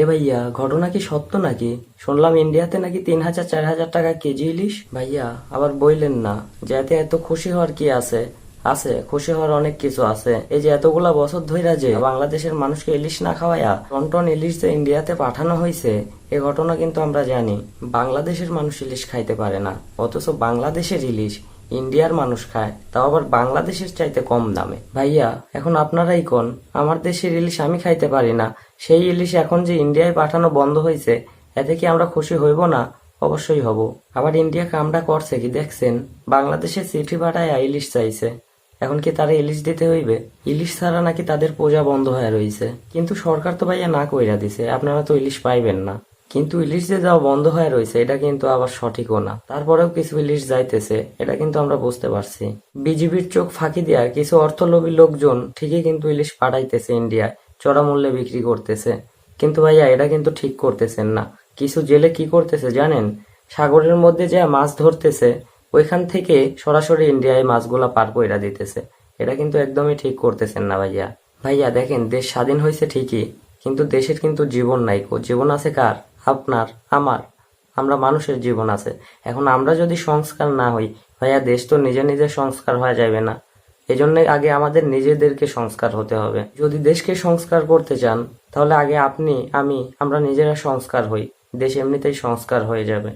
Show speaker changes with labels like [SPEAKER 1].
[SPEAKER 1] এ ভাইয়া, ঘটনা কি সত্য নাকি? শুনলাম ইন্ডিয়াতে নাকি তিন হাজার, চার হাজার টাকা কেজি ইলিশ? ভাইয়া, আবার বইলেন না। যে এতে খুশি হওয়ার কি আছে? আছে, খুশি হওয়ার অনেক কিছু আছে। এই যে এতগুলা বছর ধইরা যে বাংলাদেশের মানুষকে ইলিশ না খাওয়াইয়া টন টন ইলিশ যে ইন্ডিয়াতে পাঠানো হয়েছে এ ঘটনা কিন্তু আমরা জানি। বাংলাদেশের মানুষ ইলিশ খাইতে পারে না। অথচ বাংলাদেশের ইলিশ ইন্ডিয়ার মানুষ খায়, তাও আবার বাংলাদেশের চাইতে কম দামে। ভাইয়া, এখন আপনারাই কোন? আমার দেশের ইলিশ আমি খাইতে পারি না। সেই ইলিশ এখন যে ইন্ডিয়ায় পাঠানো বন্ধ হয়েছে এতে কি আমরা খুশি হইব না? অবশ্যই হব। আবার ইন্ডিয়া কামটা করছে কি দেখছেন? বাংলাদেশে চিঠি পাঠায় ইলিশ চাইছে। এখন কি তারা ইলিশ দিতে হইবে? ইলিশ ছাড়া নাকি তাদের পূজা বন্ধ হয়ে রইছে। কিন্তু সরকার তো ভাইয়া না কইরা দিছে, আপনারা তো ইলিশ পাইবেন না। কিন্তু ইলিশ যে যাওয়া বন্ধ হয়ে রয়েছে, এটা কিন্তু আবার সঠিকও না। তারপরেও কিছু ইলিশ যাইতেছে, এটা কিন্তু আমরা বুঝতে পারছি। বিজিবির চোখ ফাঁকি দেয়া কিছু অর্থলোভী লোকজন ঠিকই কিন্তু ইলিশ পাঠাইতেছে ইন্ডিয়ায়, চড়া মূল্যে বিক্রি করতেছে। কিন্তু ভাইয়া, এটা কিন্তু ঠিক করতেছেন না। কিছু জেলে কি করতেছে জানেন? সাগরের মধ্যে যে মাছ ধরতেছে, ওইখান থেকে সরাসরি ইন্ডিয়ায় মাছগুলা পার কইরা দিতেছে। এটা কিন্তু একদমই ঠিক করতেছেন না ভাইয়া। ভাইয়া, দেখেন, দেশ স্বাধীন হয়েছে ঠিকই, কিন্তু দেশের কিন্তু জীবন নাই জীবন আছে কার? আপনার, আমার, আমরা মানুষের জীবন আছে। এখন আমরা যদি সংস্কার না হই, ভাইয়া, দেশ তো নিজে নিজে সংস্কার হয়ে যাবে না। এজন্য আগে আমাদের নিজেদেরকে সংস্কার হতে হবে। যদি দেশকে সংস্কার করতে চান, তাহলে আগে আপনি, আমি, আমরা নিজেরা সংস্কার হই। দেশ এমনিতেই সংস্কার হয়ে যাবে।